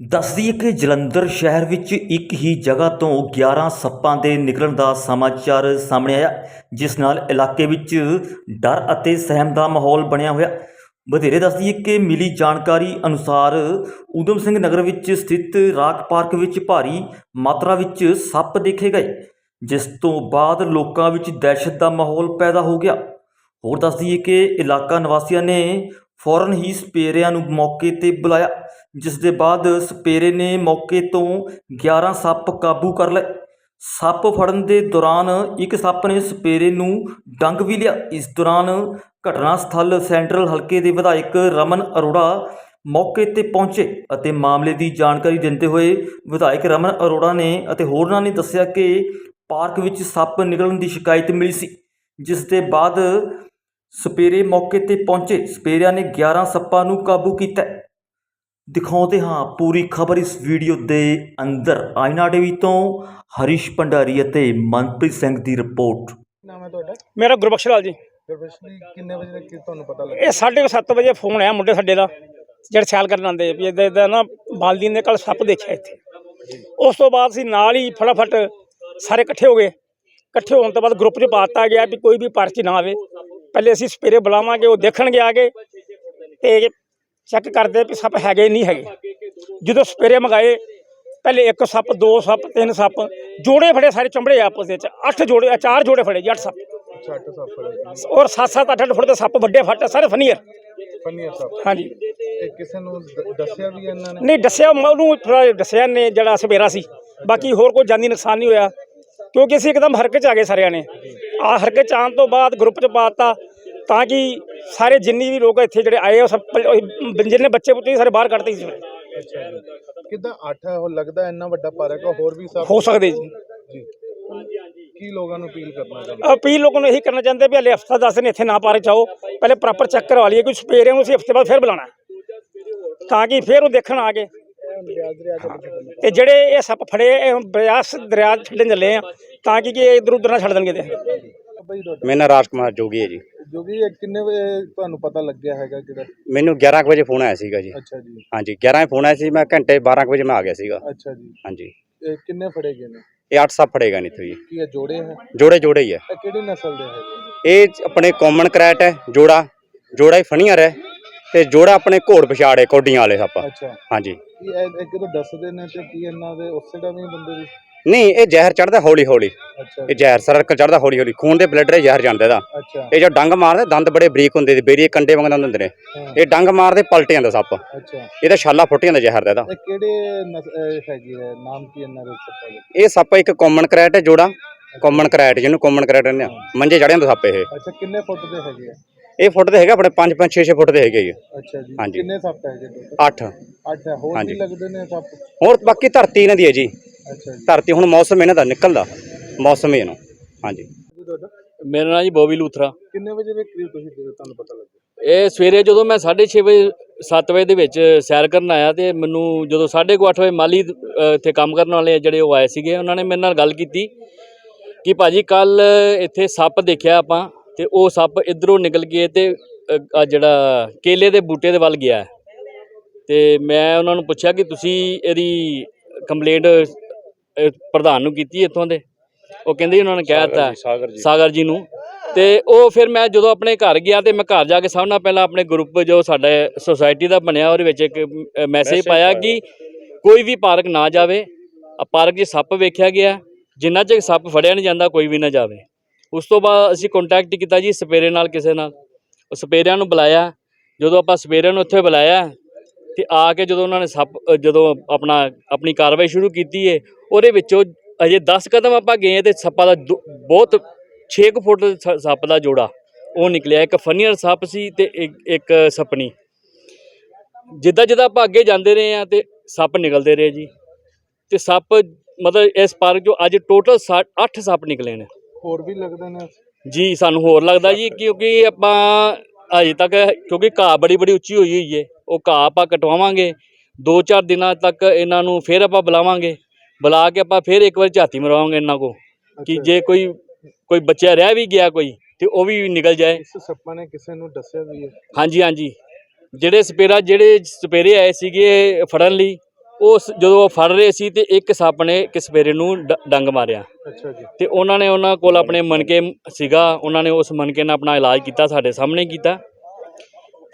ਦੱਸਦੀ ਦਈਏ ਕਿ ਜਲੰਧਰ ਸ਼ਹਿਰ ਵਿੱਚ ਇੱਕ ਹੀ ਜਗ੍ਹਾ ਤੋਂ 11 ਸੱਪਾਂ ਦੇ ਨਿਕਲਣ ਦਾ ਸਮਾਚਾਰ ਸਾਹਮਣੇ ਆਇਆ, ਜਿਸ ਨਾਲ ਇਲਾਕੇ ਵਿੱਚ ਡਰ ਅਤੇ ਸਹਿਮ ਦਾ ਮਾਹੌਲ ਬਣਿਆ ਹੋਇਆ। ਵਧੇਰੇ ਦੱਸ ਦਈਏ ਕਿ ਮਿਲੀ ਜਾਣਕਾਰੀ ਅਨੁਸਾਰ ਊਧਮ ਸਿੰਘ ਨਗਰ ਵਿੱਚ ਸਥਿਤ ਰਾਕ ਪਾਰਕ ਵਿੱਚ ਭਾਰੀ ਮਾਤਰਾ ਵਿੱਚ ਸੱਪ ਦੇਖੇ ਗਏ, ਜਿਸ ਤੋਂ ਬਾਅਦ ਲੋਕਾਂ ਵਿੱਚ ਦਹਿਸ਼ਤ ਦਾ ਮਾਹੌਲ ਪੈਦਾ ਹੋ ਗਿਆ। ਹੋਰ ਦੱਸ ਦਈਏ ਕਿ ਇਲਾਕਾ ਨਿਵਾਸੀਆਂ ਨੇ ਫੌਰਨ ਹੀ ਸਪੇਰਿਆਂ ਨੂੰ ਮੌਕੇ ਤੇ ਬੁਲਾਇਆ। ਜਿਸ ਦੇ ਬਾਅਦ ਸਪੇਰੇ ਨੇ ਮੌਕੇ ਤੋਂ 11 ਸੱਪ ਕਾਬੂ ਕਰ ਲਏ। ਸੱਪ ਫੜਨ ਦੇ ਦੌਰਾਨ ਇੱਕ ਸੱਪ ਨੇ ਸਪੇਰੇ ਨੂੰ ਡੰਗ ਵੀ ਲਿਆ। ਇਸ ਦੌਰਾਨ ਘਟਨਾ ਸਥਲ ਸੈਂਟਰਲ ਹਲਕੇ ਦੇ ਵਿਧਾਇਕ ਰਮਨ ਅਰੋੜਾ ਮੌਕੇ ਤੇ ਪਹੁੰਚੇ ਅਤੇ ਮਾਮਲੇ ਦੀ ਜਾਣਕਾਰੀ ਦਿੰਦੇ ਹੋਏ ਵਿਧਾਇਕ ਰਮਨ ਅਰੋੜਾ ਨੇ ਅਤੇ ਹੋਰਨਾਂ ਨੇ ਦੱਸਿਆ ਕਿ ਪਾਰਕ ਵਿੱਚ ਸੱਪ ਨਿਕਲਣ ਦੀ ਸ਼ਿਕਾਇਤ ਮਿਲੀ ਸੀ, ਜਿਸ ਦੇ ਬਾਅਦ ਸਪੇਰੇ ਮੌਕੇ ਤੇ ਪਹੁੰਚੇ। ਸਪੇਰਿਆਂ ਨੇ 11 ਸੱਪਾਂ ਨੂੰ ਕਾਬੂ ਕੀਤਾ ਦਿਖਾਉਂਦੇ ਹਾਂ ਪੂਰੀ ਖਬਰ ਇਸ ਵੀਡੀਓ ਦੇ ਅੰਦਰ। ਆਇਨਾ ਟੀਵੀ ਤੋਂ ਹਰੀਸ਼ ਭੰਡਾਰੀ ਅਤੇ ਮਨਪ੍ਰੀਤ ਸਿੰਘ ਦੀ ਰਿਪੋਰਟ। ਨਾਮ ਹੈ ਤੁਹਾਡਾ? ਮੇਰਾ ਗੁਰਬਖਸ਼ ਲਾਲ ਜੀ। ਗੁਰਬਖਸ਼ ਜੀ ਕਿੰਨੇ ਵਜੇ ਤੱਕ ਤੁਹਾਨੂੰ ਪਤਾ ਲੱਗਾ ਇਹ ਸਾਢੇ ਕੁ ਸੱਤ ਵਜੇ ਫੋਨ ਆਇਆ ਮੁੰਡੇ ਸਾਡੇ ਦਾ ਜਿਹੜੇ ਸੈਲ ਕਰਨ ਆਉਂਦੇ ਵੀ ਇਦਾਂ ਇਦਾਂ ਨਾ ਬਾਲਦੀ ਨੇ ਕੱਲ ਸੱਪ ਦੇਖਿਆ ਇੱਥੇ। ਉਸ ਤੋਂ ਬਾਅਦ ਅਸੀਂ ਨਾਲ ਹੀ ਫਟਾਫਟ ਸਾਰੇ ਇਕੱਠੇ ਹੋ ਗਏ। ਇਕੱਠੇ ਹੋਣ ਤੋਂ ਬਾਅਦ ਗਰੁੱਪ 'ਚ ਪਾਤਾ ਗਿਆ ਵੀ ਕੋਈ ਵੀ ਪਰਚੀ ਨਾ ਆਵੇ। ਪਹਿਲੇ ਅਸੀਂ ਸਪੇਰੇ ਬੁਲਾਵਾਂਗੇ ਉਹ ਦੇਖਣਗੇ ਆ ਕੇ ਤੇ ਚੈੱਕ ਕਰਦੇ ਵੀ ਸੱਪ ਹੈਗੇ ਨਹੀਂ ਹੈਗੇ। ਜਦੋਂ ਸਪੇਰੇ ਮੰਗਾਏ ਪਹਿਲੇ ਇੱਕ ਸੱਪ ਦੋ ਸੱਪ ਤਿੰਨ ਸੱਪ ਜੋੜੇ ਫੜੇ ਸਾਰੇ ਚੰਬੜੇ ਆਪਸ ਵਿੱਚ। ਅੱਠ ਜੋੜੇ ਚਾਰ ਜੋੜੇ ਫੜੇ ਜੀ ਅੱਠ ਸੱਪ। ਔਰ 7-7 8-8 ਫੁੱਟ ਦੇ ਸੱਪ ਵੱਡੇ ਫੱਟ ਸਾਰੇ ਫਨੀਅਰ। ਪੰਨੀਰ ਸੱਪ। ਹਾਂਜੀ। ਕਿਸੇ ਨੂੰ ਦੱਸਿਆ ਵੀ ਇਹਨਾਂ ਨੇ? ਨਹੀਂ ਦੱਸਿਆ ਉਹਨੂੰ ਥੋੜਾ ਦੱਸਿਆ ਨੇ ਜਿਹੜਾ ਸਵੇਰਾ ਸੀ। ਬਾਕੀ ਹੋਰ ਕੋਈ ਜਾਨੀ ਨੁਕਸਾਨ ਨਹੀਂ ਹੋਇਆ। ਕਿਉਂਕਿ ਅਸੀਂ ਇੱਕਦਮ ਹਰਕਤ ਚ ਆ ਗਏ ਸਾਰਿਆਂ ਨੇ। ਆ ਹਰਕਤ ਚ ਆਉਣ ਤੋਂ ਬਾਅਦ ਗਰੁੱਪ ਚ ਪਾਤਾ ਤਾਂ ਕਿ ਸਾਰੇ ਜਿੰਨੀ ਵੀ ਲੋਕ ਇੱਥੇ ਜਿਹੜੇ ਆਏ ਉਹ ਸਭ ਜਿੰਨੇ ਬੱਚੇ ਸੀ ਸਾਰੇ ਬਾਹਰ ਕੱਢਤੇ ਸੀ ਕਿਦਾਂ ਅੱਠ ਹੈ ਉਹ ਲੱਗਦਾ ਇੰਨਾ ਵੱਡਾ ਪਾਰਕ ਆ ਹੋਰ ਵੀ ਸੱਪ ਹੋ ਸਕਦੇ ਜੀ। ਜੀ। ਕੀ ਲੋਕਾਂ ਨੂੰ ਅਪੀਲ ਕਰਨਾ ਚਾਹੁੰਦੇ? ਅਪੀਲ ਲੋਕਾਂ ਨੂੰ ਇਹੀ ਕਰਨਾ ਚਾਹੁੰਦੇ ਵੀ ਹਲੇ ਹਫਤਾ ਦਸ ਦਿਨ ਇੱਥੇ ਨਾ ਪਾਰੇ ਚਾਓ ਪਹਿਲੇ ਪ੍ਰੋਪਰ ਚੈੱਕ ਕਰਵਾ ਲਈਏ ਕੋਈ ਸਪੇਰੇ ਨੂੰ ਅਸੀਂ ਹਫ਼ਤੇ ਬਾਅਦ ਫਿਰ ਬੁਲਾਣਾ ਤਾਂ ਕਿ ਫਿਰ ਉਹ ਦੇਖਣ ਆ ਕੇ। ਤੇ ਜਿਹੜੇ ਇਹ ਸੱਪ ਫੜੇ ਇਹ ਬਿਆਸ ਦਰਿਆ ਛੱਡਣ ਚੱਲੇ ਆ ਤਾਂ ਕਿ ਕਿ ਇਧਰ ਉਧਰ ਨਾ ਛੱਡ ਦੇਣਗੇ ਤੇ। ਮੇਰਾ ਨਾਂ ਰਾਜ ਕੁਮਾਰ ਜੋਗੀ ਹੈ ਜੀ। ਜੋ ਕਿ ਇਹ ਕਿੰਨੇ ਵਜੇ ਤੁਹਾਨੂੰ ਪਤਾ ਲੱਗਿਆ ਹੈਗਾ ਕਿਹੜਾ? ਮੈਨੂੰ 11 ਕੁ ਵਜੇ ਫੋਨ ਆਇਆ ਸੀਗਾ ਜੀ। ਅੱਛਾ ਜੀ। ਹਾਂਜੀ 11 ਵਜੇ ਫੋਨ ਆਇਆ ਸੀ ਮੈਂ ਘੰਟੇ 12 ਕੁ ਵਜੇ ਮੈਂ ਆ ਗਿਆ ਸੀਗਾ। ਅੱਛਾ ਜੀ। ਹਾਂਜੀ। ਇਹ ਕਿੰਨੇ ਫੜੇ ਗਏ ਨੇ? ਇਹ 8 ਸੱਪ ਫੜੇਗਾ ਨਹੀਂ ਜੀ। ਕੀ ਇਹ ਜੋੜੇ ਹੈ? ਜੋੜੇ ਜੋੜੇ ਹੀ ਹੈ ਇਹ ਕਿਹੜੀ ਨਸਲ ਦੇ ਹੈਗੇ? ਇਹ ਆਪਣੇ ਕਾਮਨ ਕਰੈਟ ਹੈ ਜੋੜਾ। ਜੋੜਾ ਹੀ ਫਣੀਅਰ ਹੈ ਤੇ ਜੋੜਾ ਆਪਣੇ ਘੋੜ ਪਛਾੜੇ ਕੋਡੀਆਂ ਵਾਲੇ ਸੱਪ ਅੱਛਾ। ਹਾਂਜੀ। ਕੀ ਇਹ ਇਹ ਜਦੋਂ ਦੱਸਦੇ ਨੇ ਤੇ ਕੀ ਇਹਨਾਂ ਦੇ ਉਸੇ ਦਾ ਵੀ ਬੰਦੇ ਦੀ? ਨਹੀਂ ਇਹ ਜ਼ਹਿਰ ਚੜਦਾ ਹੌਲੀ ਹੌਲੀ। ਅੱਛਾ। ਇਹ ਜ਼ਹਿਰ ਸਰਕਲ ਚੜਦਾ ਹੌਲੀ ਹੌਲੀ। ਖੂਨ ਦੇ ਬਲੱਡ ਰੇ ਜ਼ਹਿਰ ਜਾਂਦਾ ਇਹਦਾ ਅੱਛਾ। ਇਹ ਜੋ ਡੰਗ ਮਾਰਦੇ ਦੰਦ ਬੜੇ ਬਰੀਕ ਹੁੰਦੇ ਨੇ ਬੇਰੀਏ ਕੰਡੇ ਵਾਂਗ ਦੰਦ ਹੁੰਦੇ ਨੇ। ਇਹ ਡੰਗ ਮਾਰਦੇ ਪਲਟ ਜਾਂਦਾ ਸੱਪ। ਅੱਛਾ। ਇਹਦਾ ਛਾਲਾ ਫੁੱਟ ਜਾਂਦਾ ਜ਼ਹਿਰ ਦਾ ਇਹਦਾ ਇਹ ਕਿਹੜੇ ਨਸ- ਇਹ ਹੈਗੀ ਹੈ? ਨਾਮ ਕੀ ਇਹਨਾਂ ਦੇ ਸੱਪਾਂ ਦੇ? ਇਹ ਸੱਪ ਇੱਕ ਕਾਮਨ ਕਰੈਟ ਹੈ ਜੋੜਾ। ਕਾਮਨ ਕਰੈਟ ਜਿਹਨੂੰ ਕਾਮਨ ਕਰੈਟ ਕਹਿੰਦੇ ਆ। ਮੰਜੇ ਚੜ੍ਹ ਜਾਂਦਾ ਸੱਪ ਇਹ। ਅੱਛਾ ਕਿੰਨੇ ਫੁੱਟ ਦੇ ਹੈਗੇ ਆ? ਇਹ ਫੁੱਟ ਦੇ ਹੈਗੇ ਆਪਣੇ 5 5 6 6 ਫੁੱਟ ਦੇ ਹੈਗੇ ਜੀ। ਅੱਛਾ ਜੀ। ਕਿੰਨੇ ਸੱਪ ਹੈਗੇ ਟੋਟਲ 8 ਅੱਠ ਹੈ। ਹੋਰ ਵੀ। ਲੱਗਦੇ ਨੇ ਸੱਪ? ਹੋਰ ਬਾਕੀ ਧਰਤੀ ਇਹਨਾਂ ਦੀ ਹੈ ਜੀ। ਧਰਤੀ ਹੁਣ ਮੌਸਮ ਇਹਨਾਂ ਦਾ ਨਿਕਲਦਾ ਮੌਸਮ ਇਹਨੂੰ ਹਾਂਜੀ। ਮੇਰਾ ਨਾਂ ਜੀ ਬੋਬੀ ਲੂਥਰਾ। ਕਿੰਨੇ ਵਜੇ ਦੇ ਕਰੀਬ ਤੁਸੀਂ ਤੁਹਾਨੂੰ ਪਤਾ ਲੱਗਿਆ? ਇਹ ਸਵੇਰੇ ਜਦੋਂ ਮੈਂ 6:30 ਵਜੇ 7 ਵਜੇ ਦੇ ਵਿੱਚ ਸੈਰ ਕਰਨ ਆਇਆ ਤੇ ਮੈਨੂੰ ਜਦੋਂ 8:30 ਵਜੇ ਮਾਲੀ ਇੱਥੇ ਕੰਮ ਕਰਨ ਵਾਲੇ ਜਿਹੜੇ ਉਹ ਆਏ ਸੀਗੇ ਉਹਨਾਂ ਨੇ ਮੇਰੇ ਨਾਲ ਗੱਲ ਕੀਤੀ ਕਿ ਭਾਜੀ ਕੱਲ ਇੱਥੇ ਸੱਪ ਦੇਖਿਆ ਆਪਾਂ ਤੇ ਉਹ ਸੱਪ ਇਧਰੋਂ ਨਿਕਲ ਕੇ ਤੇ ਜਿਹੜਾ ਕੇਲੇ ਦੇ ਬੂਟੇ ਦੇ ਵੱਲ ਗਿਆ। ਤੇ ਮੈਂ ਉਹਨਾਂ ਨੂੰ ਪੁੱਛਿਆ ਕਿ ਤੁਸੀਂ ਇਹਦੀ ਕੰਪਲੇਂਟ ਪ੍ਰਧਾਨ ਨੂੰ ਕੀਤੀ ਇੱਥੋਂ ਦੇ। ਉਹ ਕਹਿੰਦੇ ਜੀ ਉਹਨਾਂ ਨੇ ਕਹਿ ਦਿੱਤਾ ਸਾਗਰ ਜੀ ਨੂੰ। ਤੇ ਉਹ ਫਿਰ ਮੈਂ ਜਦੋਂ ਆਪਣੇ ਘਰ ਗਿਆ ਤੇ ਮੈਂ ਘਰ ਜਾ ਕੇ ਸਭ ਨਾਲ ਪਹਿਲਾਂ ਆਪਣੇ ਗਰੁੱਪ ਜੋ ਸਾਡਾ ਸੁਸਾਇਟੀ ਦਾ ਬਣਿਆ ਉਹਦੇ ਵਿੱਚ ਇੱਕ ਮੈਸੇਜ ਪਾਇਆ ਕਿ ਕੋਈ ਵੀ ਪਾਰਕ ਨਾ ਜਾਵੇ। ਆ ਪਾਰਕ 'ਚ ਸੱਪ ਵੇਖਿਆ ਗਿਆ। ਜਿੰਨਾ ਚਿਰ ਸੱਪ ਫੜਿਆ ਨਹੀਂ ਜਾਂਦਾ ਕੋਈ ਵੀ ਨਾ ਜਾਵੇ। ਉਸ ਤੋਂ ਬਾਅਦ ਅਸੀਂ ਕੰਟੈਕਟ ਕੀਤਾ ਜੀ ਸਪੇਰੇ ਨਾਲ ਕਿਸੇ ਨਾਲ। ਉਹ ਸਪੇਰਿਆਂ ਨੂੰ ਬੁਲਾਇਆ। ਜਦੋਂ ਆਪਾਂ ਸਪੇਰਿਆਂ ਨੂੰ ਉੱਥੇ ਬੁਲਾਇਆ ਤੇ ਆ ਕੇ ਜਦੋਂ ਉਹਨਾਂ ਨੇ ਸੱਪ ਜਦੋਂ ਆਪਣਾ ਆਪਣੀ ਕਾਰਵਾਈ ਸ਼ੁਰੂ ਕੀਤੀ ਏ ਉਹਦੇ ਵਿੱਚੋਂ ਅਜੇ 10 ਕਦਮ ਆਪਾਂ ਗਏ ਤੇ ਸੱਪਾਂ ਦਾ ਬਹੁਤ 6 ਫੁੱਟ ਸੱਪ ਦਾ ਜੋੜਾ ਉਹ ਨਿਕਲਿਆ। ਇੱਕ ਫਨੀਅਰ ਸੱਪ ਸੀ ਤੇ ਇੱਕ- ਇੱਕ ਸਪਣੀ। ਜਿੱਦਾਂ ਜਿੱਦਾਂ ਆਪਾਂ ਅੱਗੇ ਜਾਂਦੇ ਰਹੇ ਆ ਤੇ ਸੱਪ ਨਿਕਲਦੇ ਰਹੇ ਜੀ। ਤੇ ਸੱਪ ਮਤਲਬ ਇਸ ਪਾਰਕ ਚੋਂ ਅੱਜ ਟੋਟਲ 8 ਸੱਪ ਨਿਕਲੇ ਨੇ। ਹੋਰ ਵੀ ਲੱਗਦੇ ਨੇ ਜੀ ਸਾਨੂੰ ਹੋਰ ਲੱਗਦਾ ਜੀ ਕਿਉਂਕਿ ਆਪਾਂ ਅਜੇ ਤੱਕ ਕਿਉਂਕਿ ਘਾਹ ਬੜੀ ਬੜੀ ਉੱਚੀ ਹੋਈ ਹੋਈ ਏ। ਉਹ ਘਾਹ ਆਪਾਂ ਕਟਵਾਵਾਂਗੇ। 2-4 ਦਿਨਾਂ ਤੱਕ ਇਹਨਾਂ ਨੂੰ ਫੇਰ ਆਪਾਂ ਬੁਲਾਵਾਂਗੇ। ਬੁਲਾ ਕੇ ਆਪਾਂ ਫੇਰ ਇੱਕ ਵਾਰ ਝਾਤੀ ਮਰਵਾਵਾਂਗੇ ਇਹਨਾਂ ਕੋ ਕਿ। ਜੇ ਕੋਈ ਕੋਈ ਬੱਚਾ ਰਹਿ ਵੀ ਗਿਆ ਕੋਈ ਤੇ ਉਹ ਵੀ ਨਿਕਲ ਜਾਏ। ਇਸ ਸੱਪਾਂ ਨੇ ਕਿਸੇ ਨੂੰ ਦੱਸਿਆ ਵੀ ਹੈ ਹਾਂਜੀ ਹਾਂਜੀ। ਜਿਹੜੇ ਸਪੇਰਾ ਜਿਹੜੇ ਸਪੇਰੇ ਆਏ ਸੀਗੇ ਫੜਨ ਲਈ ਉਸ ਜਦੋਂ ਉਹ ਫੜ ਰਹੇ ਸੀ ਤੇ ਇੱਕ ਸੱਪ ਨੇ ਇੱਕ ਸਪੇਰੇ ਨੂੰ ਡੰਗ ਮਾਰਿਆ। ਅੱਛਾ ਜੀ। ਤੇ ਉਹਨਾਂ ਨੇ ਉਹਨਾਂ ਕੋਲ ਆਪਣੇ ਮਨਕੇ ਸੀਗਾ। ਉਹਨਾਂ ਨੇ ਉਸ ਮਨਕੇ ਨਾਲ ਆਪਣਾ ਇਲਾਜ ਕੀਤਾ ਸਾਡੇ ਸਾਹਮਣੇ ਕੀਤਾ।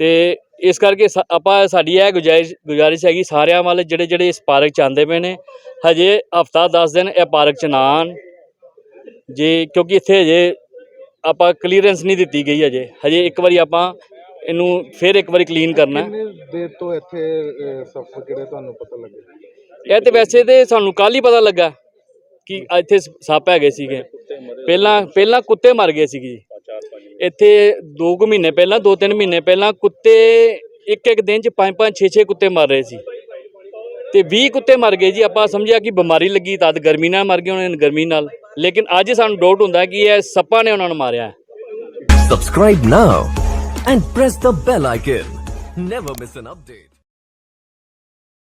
ਤੇ ਇਸ ਕਰਕੇ ਆਪਾਂ ਸਾਡੀ ਇਹ ਗੁਜਾਰਿਸ਼ ਗੁਜਾਰਿਸ਼ ਹੈਗੀ ਸਾਰਿਆਂ ਵੱਲ ਜਿਹੜੇ ਜਿਹੜੇ ਇਸ ਪਾਰਕ ਚ ਆਉਂਦੇ ਪਏ ਨੇ ਹਜੇ ਹਫਤਾ 10 ਦਿਨ ਇਹ ਪਾਰਕ ਚ ਨਾ ਆਉਣ। ਜੇ ਕਿਉਂਕਿ ਇੱਥੇ ਹਜੇ ਆਪਾਂ ਕਲੀਅਰੈਂਸ ਨਹੀਂ ਦਿੱਤੀ ਗਈ ਹਜੇ। ਹਜੇ ਇੱਕ ਵਾਰੀ ਆਪਾਂ ਇਹਨੂੰ ਫਿਰ ਇੱਕ ਵਾਰੀ ਕਲੀਨ ਕਰਨਾ। ਹੈ। ਕਿੰਨੇ ਦੇਰ ਤੋਂ ਇੱਥੇ ਸੱਪ ਕਿਹੜੇ ਤੁਹਾਨੂੰ ਪਤਾ ਲੱਗੇ? ਇਹ ਤੇ ਵੈਸੇ ਤੇ ਸਾਨੂੰ ਕੱਲ ਹੀ ਪਤਾ ਲੱਗਾ ਕਿ ਇੱਥੇ ਸੱਪ ਹੈਗੇ ਸੀਗੇ। ਪਹਿਲਾਂ ਪਹਿਲਾਂ ਕੁੱਤੇ ਮਰ ਗਏ ਸੀਗੇ ਜੀ। ਇੱਥੇ 2 ਕੁ ਮਹੀਨੇ ਪਹਿਲਾਂ 2-3 ਮਹੀਨੇ ਪਹਿਲਾਂ ਕੁੱਤੇ ਇੱਕ ਇੱਕ ਦਿਨ ਚ 5-5 6-6 ਕੁੱਤੇ ਮਰ ਰਹੇ ਸੀ ਤੇ 20 ਕੁੱਤੇ ਮਰ ਗਏ ਜੀ ਆਪਾਂ ਸਮਝਿਆ ਕਿ ਬਿਮਾਰੀ ਲੱਗੀ ਤਦ ਗਰਮੀ ਨਾਲ ਮਰ ਗਏ ਉਹਨਾਂ ਗਰਮੀ ਨਾਲ ਲੇਕਿਨ ਅੱਜ ਸਾਨੂੰ ਡਾਊਟ ਹੁੰਦਾ ਕਿ ਇਹ ਸੱਪਾਂ ਨੇ ਉਹਨਾਂ ਨੂੰ ਮਾਰਿਆ ਹੈ Subscribe now and press the bell. Never miss an update.